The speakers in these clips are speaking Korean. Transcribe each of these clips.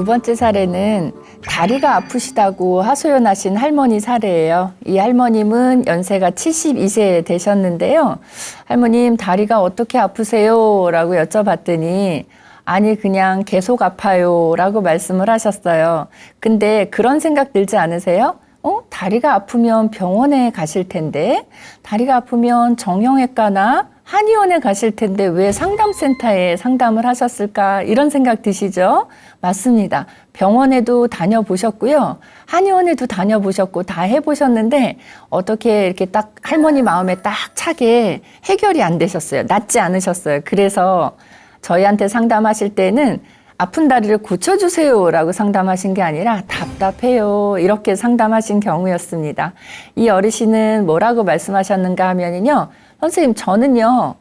두 번째 사례는 다리가 아프시다고 하소연하신 할머니 사례예요. 이 할머님은 연세가 72세 되셨는데요. 할머님 다리가 어떻게 아프세요? 라고 여쭤봤더니 아니 그냥 계속 아파요 라고 말씀을 하셨어요. 근데 그런 생각 들지 않으세요? 어? 다리가 아프면 병원에 가실 텐데 다리가 아프면 정형외과나 한의원에 가실 텐데 왜 상담센터에 상담을 하셨을까 이런 생각 드시죠? 맞습니다. 병원에도 다녀보셨고요. 한의원에도 다녀보셨고 다 해보셨는데 어떻게 이렇게 딱 할머니 마음에 딱 차게 해결이 안 되셨어요. 낫지 않으셨어요. 그래서 저희한테 상담하실 때는 아픈 다리를 고쳐주세요라고 상담하신 게 아니라 답답해요 이렇게 상담하신 경우였습니다. 이 어르신은 뭐라고 말씀하셨는가 하면은요, 선생님 저는요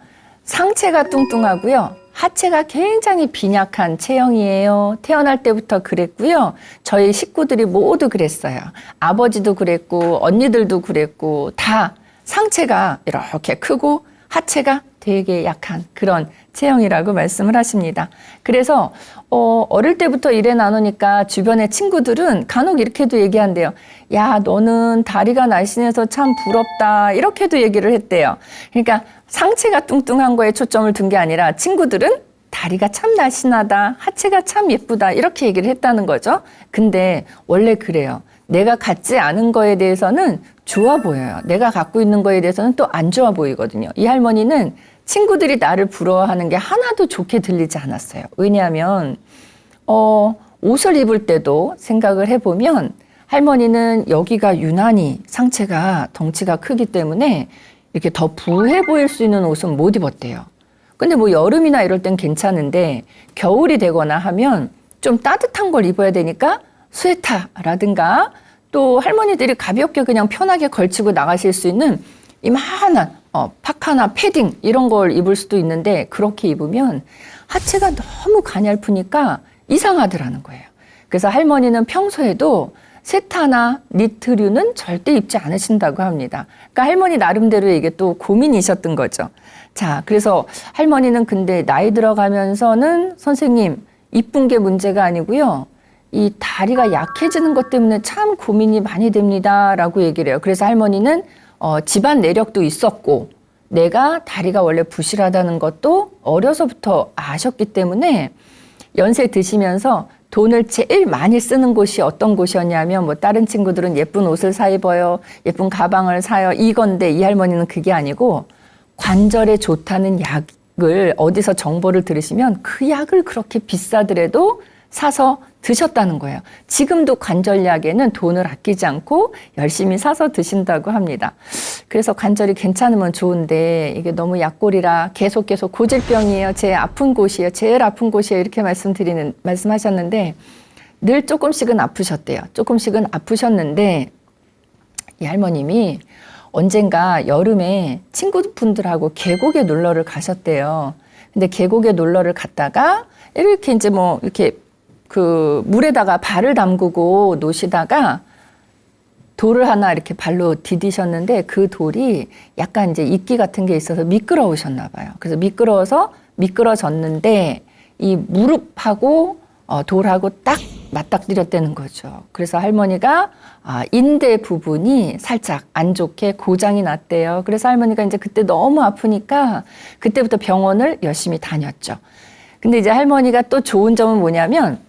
상체가 뚱뚱하고요. 하체가 굉장히 빈약한 체형이에요. 태어날 때부터 그랬고요. 저희 식구들이 모두 그랬어요. 아버지도 그랬고, 언니들도 그랬고, 다 상체가 이렇게 크고, 하체가 되게 약한 그런 체형이라고 말씀을 하십니다. 그래서 어, 어릴 때부터 일해 나누니까 주변의 친구들은 간혹 이렇게도 얘기한대요. 야, 너는 다리가 날씬해서 참 부럽다. 이렇게도 얘기를 했대요. 그러니까 상체가 뚱뚱한 거에 초점을 둔 게 아니라 친구들은 다리가 참 날씬하다. 하체가 참 예쁘다. 이렇게 얘기를 했다는 거죠. 근데 원래 그래요. 내가 갖지 않은 거에 대해서는 좋아 보여요. 내가 갖고 있는 거에 대해서는 또 안 좋아 보이거든요. 이 할머니는 친구들이 나를 부러워하는 게 하나도 좋게 들리지 않았어요. 왜냐하면 어, 옷을 입을 때도 생각을 해보면 할머니는 여기가 유난히 상체가 덩치가 크기 때문에 이렇게 더 부해 보일 수 있는 옷은 못 입었대요. 근데 뭐 여름이나 이럴 땐 괜찮은데 겨울이 되거나 하면 좀 따뜻한 걸 입어야 되니까 스웨터라든가 또 할머니들이 가볍게 그냥 편하게 걸치고 나가실 수 있는 이만한 어, 파카나 패딩 이런 걸 입을 수도 있는데 그렇게 입으면 하체가 너무 가냘프니까 이상하더라는 거예요. 그래서 할머니는 평소에도 세타나 니트류는 절대 입지 않으신다고 합니다. 그러니까 할머니 나름대로 이게 또 고민이셨던 거죠. 자, 그래서 할머니는 근데 나이 들어가면서는 선생님 이쁜 게 문제가 아니고요. 이 다리가 약해지는 것 때문에 참 고민이 많이 됩니다라고 얘기를 해요. 그래서 할머니는 어, 집안 내력도 있었고 내가 다리가 원래 부실하다는 것도 어려서부터 아셨기 때문에 연세 드시면서 돈을 제일 많이 쓰는 곳이 어떤 곳이었냐면 뭐 다른 친구들은 예쁜 옷을 사 입어요. 예쁜 가방을 사요. 이건데 이 할머니는 그게 아니고 관절에 좋다는 약을 어디서 정보를 들으시면 그 약을 그렇게 비싸더라도 사서 드셨다는 거예요. 지금도 관절약에는 돈을 아끼지 않고 열심히 사서 드신다고 합니다. 그래서 관절이 괜찮으면 좋은데 이게 너무 약골이라 계속 계속 고질병이에요. 제 아픈 곳이에요. 제일 아픈 곳이에요. 이렇게 말씀드리는 말씀하셨는데 늘 조금씩은 아프셨대요. 조금씩은 아프셨는데 이 할머님이 언젠가 여름에 친구분들하고 계곡에 놀러를 가셨대요. 근데 계곡에 놀러를 갔다가 이렇게 이제 뭐 이렇게 그 물에다가 발을 담그고 노시다가 돌을 하나 이렇게 발로 디디셨는데 그 돌이 약간 이제 이끼 같은 게 있어서 미끄러우셨나 봐요. 그래서 미끄러워서 미끄러졌는데 이 무릎하고 어, 돌하고 딱 맞닥뜨렸다는 거죠. 그래서 할머니가 아, 인대 부분이 살짝 안 좋게 고장이 났대요. 그래서 할머니가 이제 그때 너무 아프니까 그때부터 병원을 열심히 다녔죠. 근데 이제 할머니가 또 좋은 점은 뭐냐면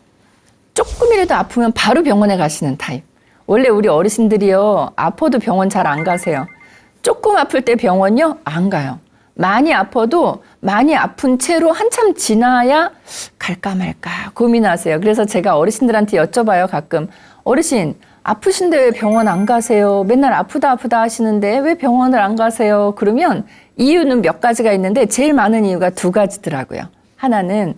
조금이라도 아프면 바로 병원에 가시는 타입. 원래 우리 어르신들이요, 아파도 병원 잘 안 가세요. 조금 아플 때 병원요, 안 가요. 많이 아파도 많이 아픈 채로 한참 지나야 갈까 말까 고민하세요. 그래서 제가 어르신들한테 여쭤봐요, 가끔. 어르신, 아프신데 왜 병원 안 가세요? 맨날 아프다 아프다 하시는데 왜 병원을 안 가세요? 그러면 이유는 몇 가지가 있는데 제일 많은 이유가 두 가지더라고요. 하나는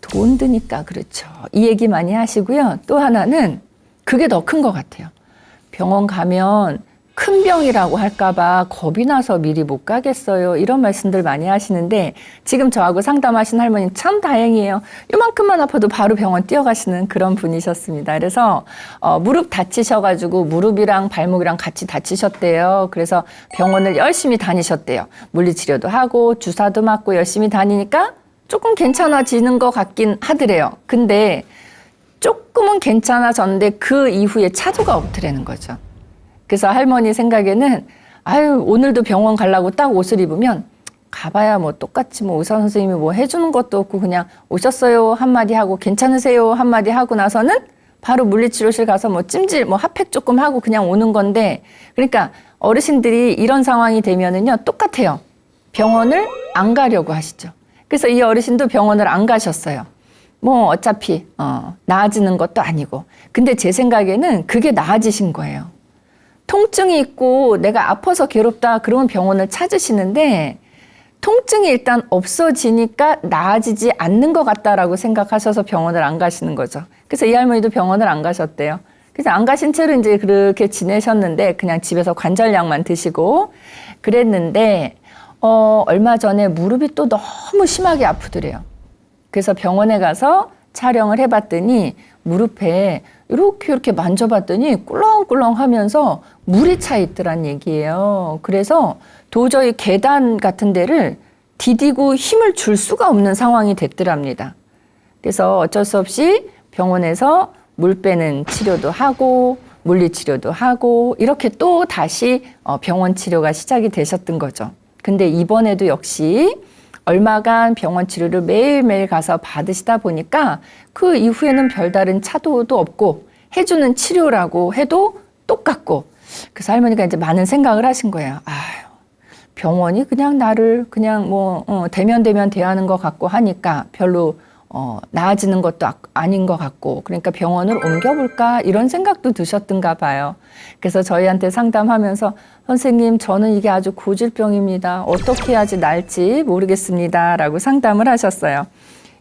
돈 드니까 그렇죠. 이 얘기 많이 하시고요. 또 하나는 그게 더 큰 것 같아요. 병원 가면 큰 병이라고 할까봐 겁이 나서 미리 못 가겠어요. 이런 말씀들 많이 하시는데 지금 저하고 상담하신 할머니 참 다행이에요. 요만큼만 아파도 바로 병원 뛰어가시는 그런 분이셨습니다. 그래서 어, 무릎 다치셔가지고 무릎이랑 발목이랑 같이 다치셨대요. 그래서 병원을 열심히 다니셨대요. 물리치료도 하고 주사도 맞고 열심히 다니니까 조금 괜찮아지는 것 같긴 하더래요. 근데 조금은 괜찮아졌는데 그 이후에 차도가 없더라는 거죠. 그래서 할머니 생각에는 아유 오늘도 병원 가려고 딱 옷을 입으면 가봐야 뭐 똑같이 뭐 의사 선생님이 뭐 해주는 것도 없고 그냥 오셨어요 한마디 하고 괜찮으세요 한마디 하고 나서는 바로 물리치료실 가서 뭐 찜질 뭐 핫팩 조금 하고 그냥 오는 건데 그러니까 어르신들이 이런 상황이 되면은요 똑같아요 병원을 안 가려고 하시죠 그래서 이 어르신도 병원을 안 가셨어요 뭐 어차피 어 나아지는 것도 아니고 근데 제 생각에는 그게 나아지신 거예요 통증이 있고 내가 아파서 괴롭다 그러면 병원을 찾으시는데 통증이 일단 없어지니까 나아지지 않는 것 같다라고 생각하셔서 병원을 안 가시는 거죠. 그래서 이 할머니도 병원을 안 가셨대요. 그래서 안 가신 채로 이제 그렇게 지내셨는데 그냥 집에서 관절약만 드시고 그랬는데 어 얼마 전에 무릎이 또 너무 심하게 아프더래요. 그래서 병원에 가서 촬영을 해봤더니 무릎에 이렇게 이렇게 만져봤더니 꿀렁꿀렁 하면서 물이 차 있더란 얘기예요. 그래서 도저히 계단 같은 데를 디디고 힘을 줄 수가 없는 상황이 됐더랍니다. 그래서 어쩔 수 없이 병원에서 물 빼는 치료도 하고 물리치료도 하고 이렇게 또 다시 어, 병원 치료가 시작이 되셨던 거죠. 근데 이번에도 역시 얼마간 병원 치료를 매일매일 가서 받으시다 보니까 그 이후에는 별다른 차도도 없고 해주는 치료라고 해도 똑같고 그래서 할머니가 이제 많은 생각을 하신 거예요. 아유, 병원이 그냥 나를 그냥 뭐 어, 대면 대면 대하는 것 같고 하니까 별로 어, 나아지는 것도 아, 아닌 것 같고 그러니까 병원을 옮겨볼까 이런 생각도 드셨던가 봐요. 그래서 저희한테 상담하면서 선생님 저는 이게 아주 고질병입니다. 어떻게 해야지 날지 모르겠습니다라고 상담을 하셨어요.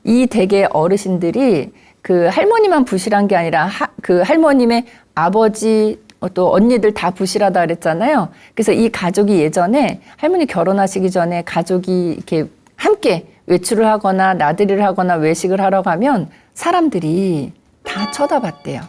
이 대개 어르신들이 그 할머니만 부실한 게 아니라 하, 그 할머님의 아버지 어, 또 언니들 다 부실하다 그랬잖아요. 그래서 이 가족이 예전에 할머니 결혼하시기 전에 가족이 이렇게 함께 외출을 하거나 나들이를 하거나 외식을 하러 가면 사람들이 다 쳐다봤대요.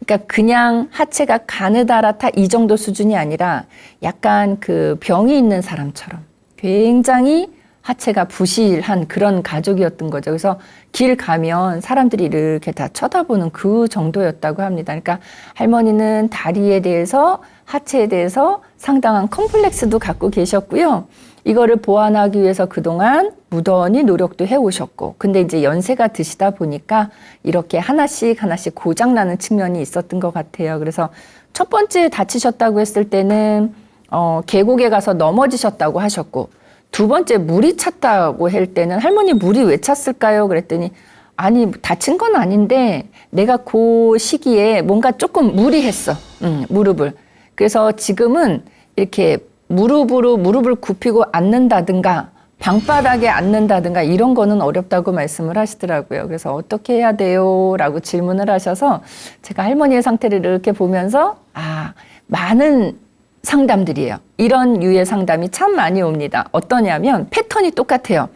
그러니까 그냥 하체가 가느다랗다 이 정도 수준이 아니라 약간 그 병이 있는 사람처럼 굉장히 하체가 부실한 그런 가족이었던 거죠. 그래서 길 가면 사람들이 이렇게 다 쳐다보는 그 정도였다고 합니다. 그러니까 할머니는 다리에 대해서 하체에 대해서 상당한 컴플렉스도 갖고 계셨고요. 이거를 보완하기 위해서 그동안 무던히 노력도 해오셨고, 근데 이제 연세가 드시다 보니까 이렇게 하나씩 하나씩 고장나는 측면이 있었던 것 같아요. 그래서 첫 번째 다치셨다고 했을 때는, 어, 계곡에 가서 넘어지셨다고 하셨고, 두 번째 물이 찼다고 할 때는 할머니 물이 왜 찼을까요? 그랬더니, 아니, 다친 건 아닌데, 내가 그 시기에 뭔가 조금 무리했어. 음, 무릎을. 그래서 지금은 이렇게 무릎으로 무릎을 굽히고 앉는다든가 방바닥에 앉는다든가 이런 거는 어렵다고 말씀을 하시더라고요. 그래서 어떻게 해야 돼요? 라고 질문을 하셔서 제가 할머니의 상태를 이렇게 보면서 아, 많은 상담들이에요. 이런 유의 상담이 참 많이 옵니다. 어떠냐면 패턴이 똑같아요.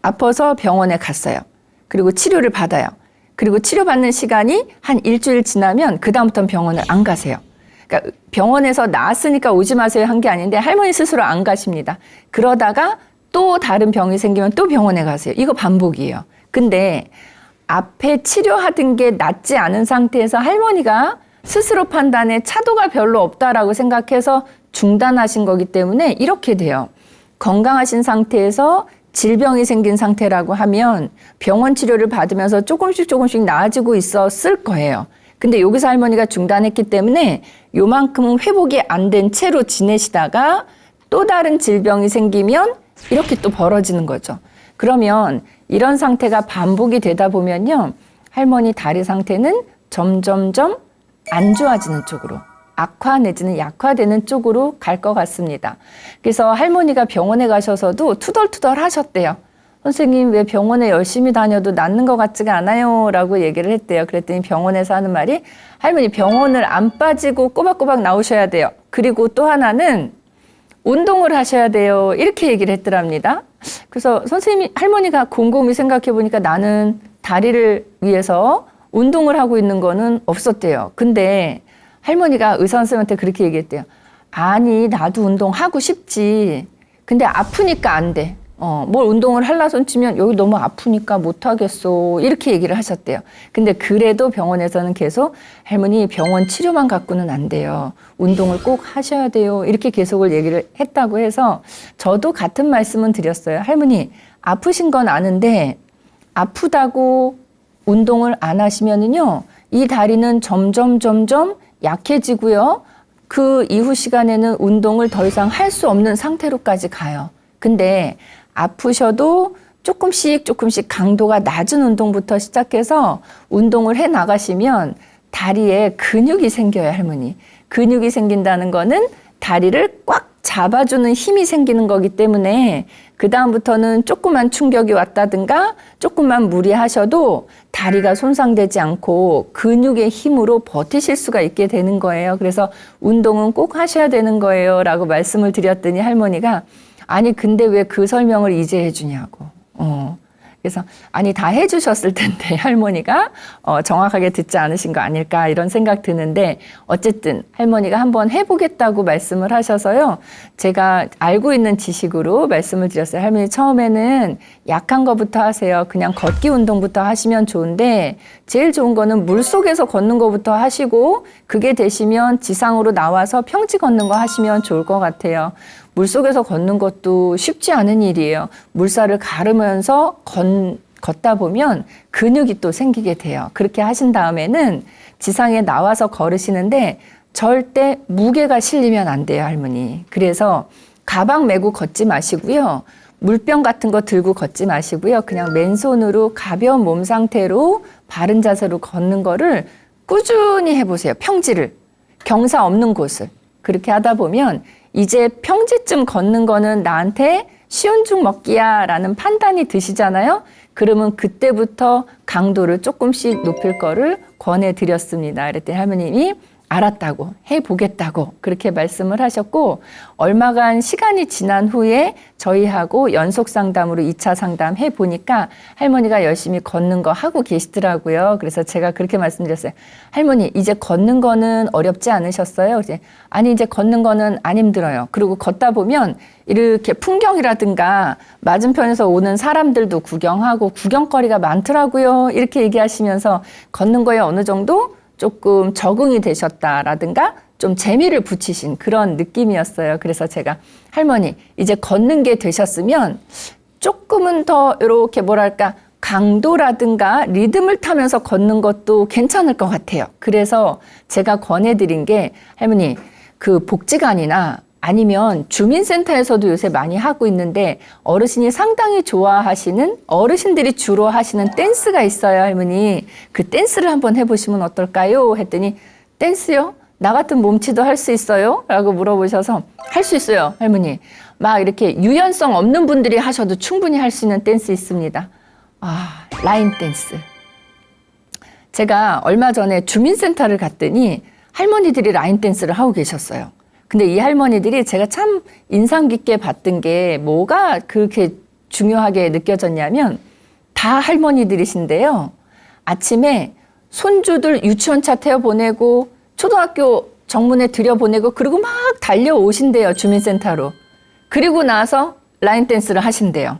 아파서 병원에 갔어요. 그리고 치료를 받아요. 그리고 치료받는 시간이 한 일주일 지나면 그다음부터는 병원을 안 가세요. 그러니까 병원에서 나았으니까 오지 마세요 한 게 아닌데 할머니 스스로 안 가십니다. 그러다가 또 다른 병이 생기면 또 병원에 가세요. 이거 반복이에요. 근데 앞에 치료하던 게 낫지 않은 상태에서 할머니가 스스로 판단에 차도가 별로 없다라고 생각해서 중단하신 거기 때문에 이렇게 돼요. 건강하신 상태에서 질병이 생긴 상태라고 하면 병원 치료를 받으면서 조금씩 조금씩 나아지고 있었을 거예요. 근데 여기서 할머니가 중단했기 때문에 요만큼은 회복이 안 된 채로 지내시다가 또 다른 질병이 생기면 이렇게 또 벌어지는 거죠. 그러면 이런 상태가 반복이 되다 보면요. 할머니 다리 상태는 점점점 안 좋아지는 쪽으로 악화 내지는 약화되는 쪽으로 갈 것 같습니다. 그래서 할머니가 병원에 가셔서도 투덜투덜 하셨대요. 선생님 왜 병원에 열심히 다녀도 낫는 것 같지가 않아요 라고 얘기를 했대요. 그랬더니 병원에서 하는 말이 할머니 병원을 안 빠지고 꼬박꼬박 나오셔야 돼요. 그리고 또 하나는 운동을 하셔야 돼요. 이렇게 얘기를 했더랍니다. 그래서 선생님이 할머니가 곰곰이 생각해 보니까 나는 다리를 위해서 운동을 하고 있는 거는 없었대요. 근데 할머니가 의사 선생님한테 그렇게 얘기했대요. 아니 나도 운동하고 싶지. 근데 아프니까 안 돼. 어, 뭘 운동을 할라 손 치면 여기 너무 아프니까 못하겠어. 이렇게 얘기를 하셨대요. 근데 그래도 병원에서는 계속 할머니 병원 치료만 갖고는 안 돼요. 운동을 꼭 하셔야 돼요. 이렇게 계속을 얘기를 했다고 해서 저도 같은 말씀은 드렸어요. 할머니, 아프신 건 아는데 아프다고 운동을 안 하시면은요, 이 다리는 점점 점점 약해지고요. 그 이후 시간에는 운동을 더 이상 할 수 없는 상태로까지 가요. 근데 아프셔도 조금씩 조금씩 강도가 낮은 운동부터 시작해서 운동을 해 나가시면 다리에 근육이 생겨요, 할머니. 근육이 생긴다는 거는 다리를 꽉 잡아주는 힘이 생기는 거기 때문에 그다음부터는 조그만 충격이 왔다든가 조금만 무리하셔도 다리가 손상되지 않고 근육의 힘으로 버티실 수가 있게 되는 거예요. 그래서 운동은 꼭 하셔야 되는 거예요. 라고 말씀을 드렸더니 할머니가 아니, 근데 왜 그 설명을 이제 해주냐고. 어. 그래서 아니 다 해주셨을 텐데 할머니가 어, 정확하게 듣지 않으신 거 아닐까 이런 생각 드는데 어쨌든 할머니가 한번 해보겠다고 말씀을 하셔서요 제가 알고 있는 지식으로 말씀을 드렸어요 할머니 처음에는 약한 거부터 하세요 그냥 걷기 운동부터 하시면 좋은데 제일 좋은 거는 물 속에서 걷는 거부터 하시고 그게 되시면 지상으로 나와서 평지 걷는 거 하시면 좋을 것 같아요. 물속에서 걷는 것도 쉽지 않은 일이에요. 물살을 가르면서 건, 걷다 보면 근육이 또 생기게 돼요. 그렇게 하신 다음에는 지상에 나와서 걸으시는데 절대 무게가 실리면 안 돼요, 할머니. 그래서 가방 메고 걷지 마시고요. 물병 같은 거 들고 걷지 마시고요. 그냥 맨손으로 가벼운 몸 상태로 바른 자세로 걷는 거를 꾸준히 해보세요. 평지를. 경사 없는 곳을. 그렇게 하다 보면 이제 평지쯤 걷는 거는 나한테 쉬운 죽 먹기야 라는 판단이 드시잖아요. 그러면 그때부터 강도를 조금씩 높일 거를 권해 드렸습니다. 그랬더니 할머님이 알았다고 해보겠다고 그렇게 말씀을 하셨고 얼마간 시간이 지난 후에 저희하고 연속 상담으로 2차 상담 해보니까 할머니가 열심히 걷는 거 하고 계시더라고요. 그래서 제가 그렇게 말씀드렸어요. 할머니 이제 걷는 거는 어렵지 않으셨어요? 이제 아니 이제 걷는 거는 안 힘들어요. 그리고 걷다 보면 이렇게 풍경이라든가 맞은편에서 오는 사람들도 구경하고 구경거리가 많더라고요. 이렇게 얘기하시면서 걷는 거에 어느 정도 조금 적응이 되셨다라든가 좀 재미를 붙이신 그런 느낌이었어요. 그래서 제가 할머니 이제 걷는 게 되셨으면 조금은 더 이렇게 뭐랄까 강도라든가 리듬을 타면서 걷는 것도 괜찮을 것 같아요. 그래서 제가 권해드린 게 할머니 그 복지관이나 아니면 주민센터에서도 요새 많이 하고 있는데 어르신이 상당히 좋아하시는 어르신들이 주로 하시는 댄스가 있어요, 할머니. 그 댄스를 한번 해보시면 어떨까요? 했더니 댄스요? 나 같은 몸치도 할 수 있어요? 라고 물어보셔서 할 수 있어요, 할머니. 막 이렇게 유연성 없는 분들이 하셔도 충분히 할 수 있는 댄스 있습니다. 아, 라인 댄스. 제가 얼마 전에 주민센터를 갔더니 할머니들이 라인 댄스를 하고 계셨어요. 근데 이 할머니들이 제가 참 인상 깊게 봤던 게 뭐가 그렇게 중요하게 느껴졌냐면 다 할머니들이신데요. 아침에 손주들 유치원차 태워 보내고 초등학교 정문에 들여 보내고 그리고 막 달려오신대요 주민센터로. 그리고 나서 라인 댄스를 하신대요.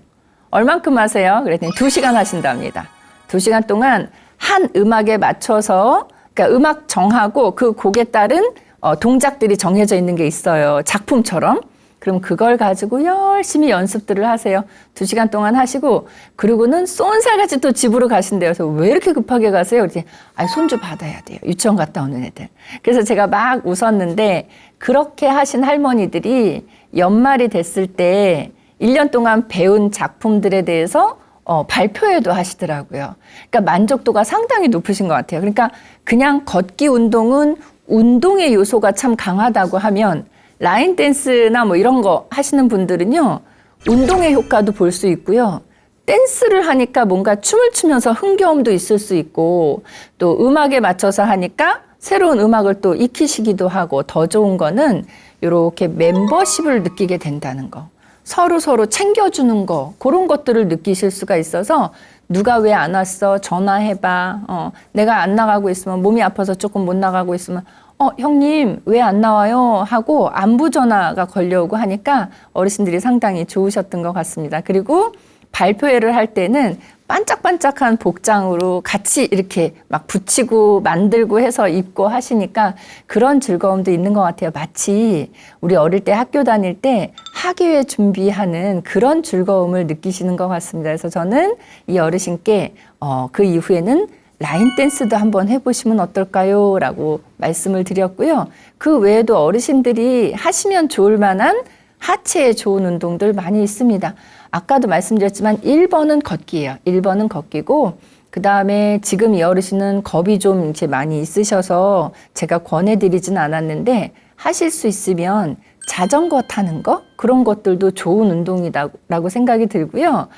얼만큼 하세요? 그랬더니 두 시간 하신답니다. 두 시간 동안 한 음악에 맞춰서 그러니까 음악 정하고 그 곡에 따른 어, 동작들이 정해져 있는 게 있어요. 작품처럼. 그럼 그걸 가지고 열심히 연습들을 하세요. 두 시간 동안 하시고, 그리고는 쏜살같이 또 집으로 가신대요. 그래서 왜 이렇게 급하게 가세요? 그랬더니, 아, 손주 받아야 돼요. 유치원 갔다 오는 애들. 그래서 제가 막 웃었는데, 그렇게 하신 할머니들이 연말이 됐을 때 1년 동안 배운 작품들에 대해서 어, 발표회도 하시더라고요. 그러니까 만족도가 상당히 높으신 것 같아요. 그러니까 그냥 걷기 운동은 운동의 요소가 참 강하다고 하면 라인 댄스나 뭐 이런 거 하시는 분들은요, 운동의 효과도 볼 수 있고요. 댄스를 하니까 뭔가 춤을 추면서 흥겨움도 있을 수 있고, 또 음악에 맞춰서 하니까 새로운 음악을 또 익히시기도 하고, 더 좋은 거는 이렇게 멤버십을 느끼게 된다는 거. 서로 서로 챙겨주는 거 그런 것들을 느끼실 수가 있어서 누가 왜 안 왔어 전화해봐 어, 내가 안 나가고 있으면 몸이 아파서 조금 못 나가고 있으면 어, 형님, 왜 안 나와요? 하고 안부 전화가 걸려오고 하니까 어르신들이 상당히 좋으셨던 것 같습니다. 그리고 발표회를 할 때는 반짝반짝한 복장으로 같이 이렇게 막 붙이고 만들고 해서 입고 하시니까 그런 즐거움도 있는 것 같아요. 마치 우리 어릴 때 학교 다닐 때 학예회 준비하는 그런 즐거움을 느끼시는 것 같습니다. 그래서 저는 이 어르신께 어, 그 이후에는 라인 댄스도 한번 해보시면 어떨까요? 라고 말씀을 드렸고요. 그 외에도 어르신들이 하시면 좋을 만한 하체에 좋은 운동들 많이 있습니다. 아까도 말씀드렸지만 1번은 걷기예요. 1번은 걷기고 그 다음에 지금 이 어르신은 겁이 좀 이제 많이 있으셔서 제가 권해드리진 않았는데 하실 수 있으면 자전거 타는 거 그런 것들도 좋은 운동이라고 생각이 들고요.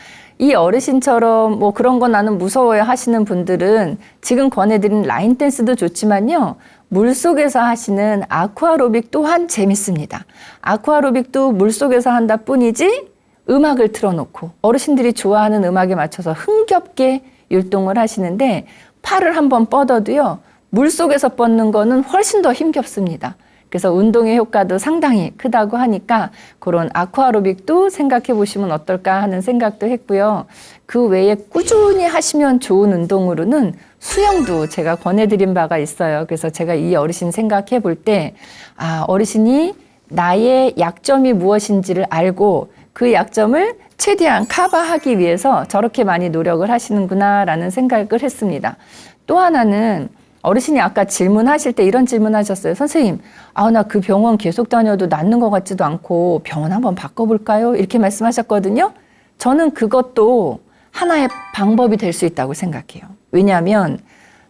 이 어르신처럼 뭐 그런 거 나는 무서워요 하시는 분들은 지금 권해드린 라인 댄스도 좋지만요. 물 속에서 하시는 아쿠아로빅 또한 재밌습니다. 아쿠아로빅도 물 속에서 한다 뿐이지 음악을 틀어놓고 어르신들이 좋아하는 음악에 맞춰서 흥겹게 율동을 하시는데 팔을 한번 뻗어도요. 물 속에서 뻗는 거는 훨씬 더 힘겹습니다. 그래서 운동의 효과도 상당히 크다고 하니까 그런 아쿠아로빅도 생각해 보시면 어떨까 하는 생각도 했고요. 그 외에 꾸준히 하시면 좋은 운동으로는 수영도 제가 권해드린 바가 있어요. 그래서 제가 이 어르신 생각해 볼 때, 아, 어르신이 나의 약점이 무엇인지를 알고 그 약점을 최대한 커버하기 위해서 저렇게 많이 노력을 하시는구나라는 생각을 했습니다. 또 하나는 어르신이 아까 질문하실 때 이런 질문 하셨어요. 선생님, 아, 나 그 병원 계속 다녀도 낫는 것 같지도 않고 병원 한번 바꿔볼까요? 이렇게 말씀하셨거든요. 저는 그것도 하나의 방법이 될 수 있다고 생각해요. 왜냐하면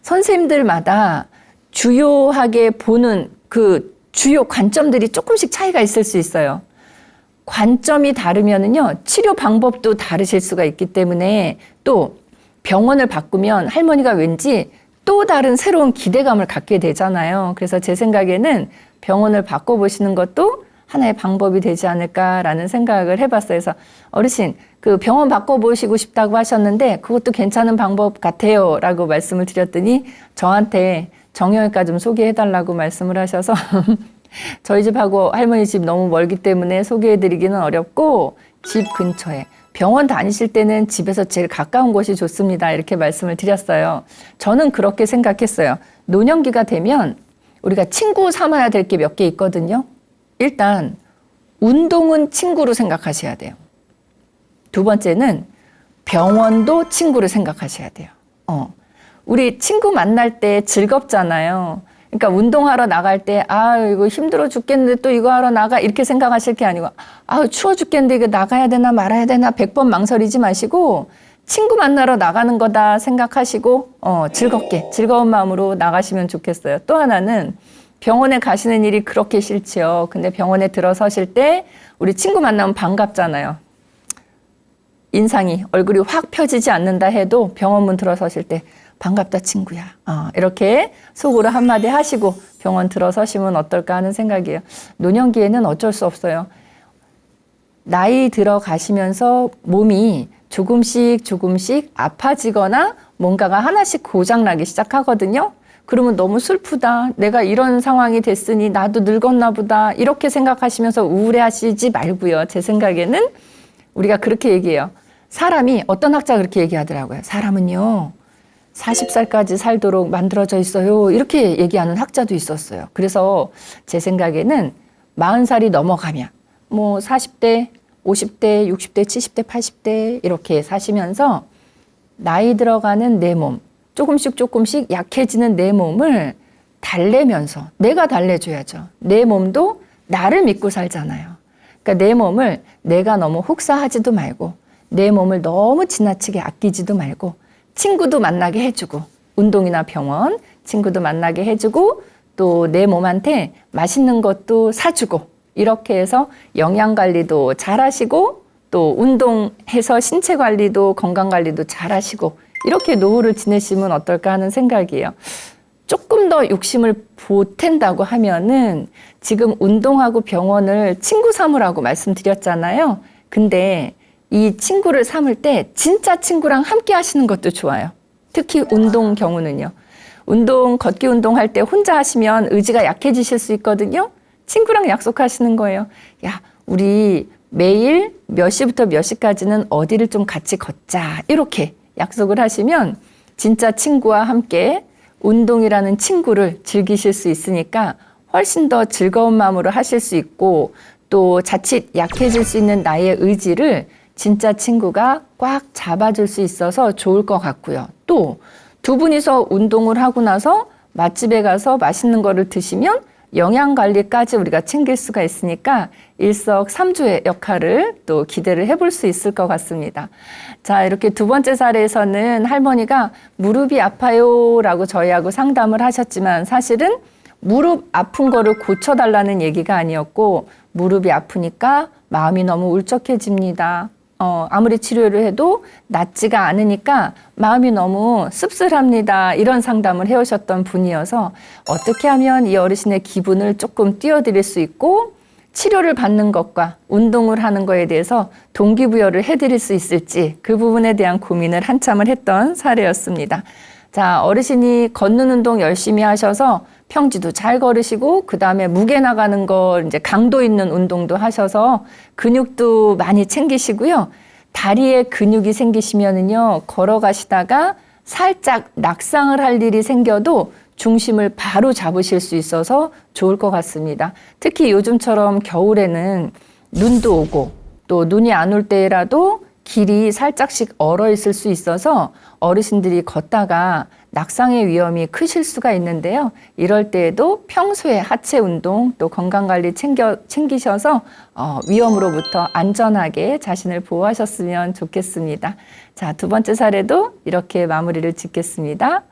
선생님들마다 주요하게 보는 그 주요 관점들이 조금씩 차이가 있을 수 있어요. 관점이 다르면은요, 치료 방법도 다르실 수가 있기 때문에 또 병원을 바꾸면 할머니가 왠지 또 다른 새로운 기대감을 갖게 되잖아요. 그래서 제 생각에는 병원을 바꿔보시는 것도 하나의 방법이 되지 않을까라는 생각을 해봤어요. 그래서 어르신, 그 병원 바꿔보시고 싶다고 하셨는데 그것도 괜찮은 방법 같아요. 라고 말씀을 드렸더니 저한테 정형외과 좀 소개해달라고 말씀을 하셔서 저희 집하고 할머니 집 너무 멀기 때문에 소개해드리기는 어렵고 집 근처에 병원 다니실 때는 집에서 제일 가까운 곳이 좋습니다. 이렇게 말씀을 드렸어요. 저는 그렇게 생각했어요. 노년기가 되면 우리가 친구 삼아야 될 게 몇 개 있거든요. 일단 운동은 친구로 생각하셔야 돼요. 두 번째는 병원도 친구로 생각하셔야 돼요. 어. 우리 친구 만날 때 즐겁잖아요. 그러니까 운동하러 나갈 때, 아, 이거 힘들어 죽겠는데 또 이거 하러 나가. 이렇게 생각하실 게 아니고, 아, 추워 죽겠는데 이거 나가야 되나 말아야 되나 100번 망설이지 마시고, 친구 만나러 나가는 거다 생각하시고, 어, 즐겁게, 즐거운 마음으로 나가시면 좋겠어요. 또 하나는 병원에 가시는 일이 그렇게 싫지요. 근데 병원에 들어서실 때 우리 친구 만나면 반갑잖아요. 인상이, 얼굴이 확 펴지지 않는다 해도 병원 문 들어서실 때 반갑다 친구야. 어, 이렇게 속으로 한마디 하시고 병원 들어서시면 어떨까 하는 생각이에요. 노년기에는 어쩔 수 없어요. 나이 들어가시면서 몸이 조금씩 조금씩 아파지거나 뭔가가 하나씩 고장나기 시작하거든요. 그러면 너무 슬프다. 내가 이런 상황이 됐으니 나도 늙었나 보다. 이렇게 생각하시면서 우울해 하시지 말고요. 제 생각에는 우리가 그렇게 얘기해요. 사람이 어떤 학자가 그렇게 얘기하더라고요. 사람은요. 40살까지 살도록 만들어져 있어요. 이렇게 얘기하는 학자도 있었어요. 그래서 제 생각에는 40살이 넘어가면 뭐 40대, 50대, 60대, 70대, 80대 이렇게 사시면서 나이 들어가는 내 몸, 조금씩 조금씩 약해지는 내 몸을 달래면서 내가 달래줘야죠. 내 몸도 나를 믿고 살잖아요. 그러니까 내 몸을 내가 너무 혹사하지도 말고 내 몸을 너무 지나치게 아끼지도 말고 친구도 만나게 해주고 운동이나 병원 친구도 만나게 해주고 또 내 몸한테 맛있는 것도 사주고 이렇게 해서 영양 관리도 잘 하시고 또 운동해서 신체 관리도 건강 관리도 잘 하시고 이렇게 노후를 지내시면 어떨까 하는 생각이에요. 조금 더 욕심을 보탠다고 하면은 지금 운동하고 병원을 친구 삼으라고 말씀드렸잖아요. 근데 이 친구를 삼을 때 진짜 친구랑 함께 하시는 것도 좋아요. 특히 운동 경우는요. 운동, 걷기 운동 할 때 혼자 하시면 의지가 약해지실 수 있거든요. 친구랑 약속하시는 거예요. 야, 우리 매일 몇 시부터 몇 시까지는 어디를 좀 같이 걷자. 이렇게 약속을 하시면 진짜 친구와 함께 운동이라는 친구를 즐기실 수 있으니까 훨씬 더 즐거운 마음으로 하실 수 있고 또 자칫 약해질 수 있는 나의 의지를 진짜 친구가 꽉 잡아줄 수 있어서 좋을 것 같고요. 또 두 분이서 운동을 하고 나서 맛집에 가서 맛있는 거를 드시면 영양 관리까지 우리가 챙길 수가 있으니까 일석삼조의 역할을 또 기대를 해볼 수 있을 것 같습니다. 자, 이렇게 두 번째 사례에서는 할머니가 무릎이 아파요라고 저희하고 상담을 하셨지만 사실은 무릎 아픈 거를 고쳐달라는 얘기가 아니었고 무릎이 아프니까 마음이 너무 울적해집니다. 어, 아무리 치료를 해도 낫지가 않으니까 마음이 너무 씁쓸합니다. 이런 상담을 해오셨던 분이어서 어떻게 하면 이 어르신의 기분을 조금 띄워드릴 수 있고 치료를 받는 것과 운동을 하는 거에 대해서 동기부여를 해드릴 수 있을지 그 부분에 대한 고민을 한참을 했던 사례였습니다. 자, 어르신이 걷는 운동 열심히 하셔서 평지도 잘 걸으시고 그 다음에 무게 나가는 거 이제 강도 있는 운동도 하셔서 근육도 많이 챙기시고요. 다리에 근육이 생기시면은요 걸어가시다가 살짝 낙상을 할 일이 생겨도 중심을 바로 잡으실 수 있어서 좋을 것 같습니다. 특히 요즘처럼 겨울에는 눈도 오고 또 눈이 안 올 때라도 길이 살짝씩 얼어 있을 수 있어서 어르신들이 걷다가 낙상의 위험이 크실 수가 있는데요. 이럴 때에도 평소에 하체 운동 또 건강 관리 챙겨 챙기셔서 어, 위험으로부터 안전하게 자신을 보호하셨으면 좋겠습니다. 자, 두 번째 사례도 이렇게 마무리를 짓겠습니다.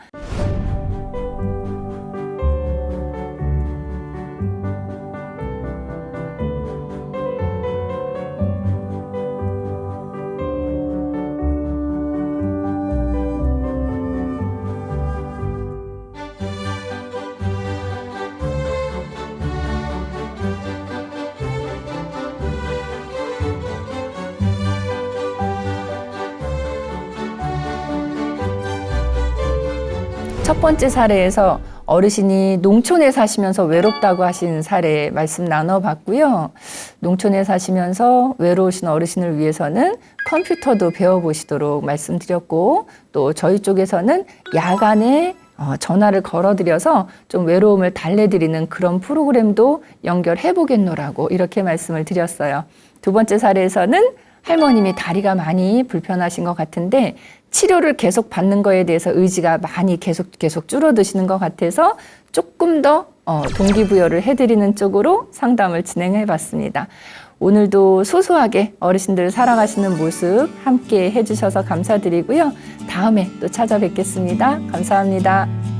첫 번째 사례에서 어르신이 농촌에 사시면서 외롭다고 하신 사례 말씀 나눠봤고요. 농촌에 사시면서 외로우신 어르신을 위해서는 컴퓨터도 배워보시도록 말씀드렸고, 또 저희 쪽에서는 야간에 어, 전화를 걸어드려서 좀 외로움을 달래드리는 그런 프로그램도 연결해 보겠노라고 이렇게 말씀을 드렸어요. 두 번째 사례에서는 할머님이 다리가 많이 불편하신 것 같은데 치료를 계속 받는 거에 대해서 의지가 많이 계속 계속 줄어드시는 것 같아서 조금 더 어, 동기부여를 해드리는 쪽으로 상담을 진행해 봤습니다. 오늘도 소소하게 어르신들 살아가시는 모습 함께 해주셔서 감사드리고요. 다음에 또 찾아뵙겠습니다. 감사합니다.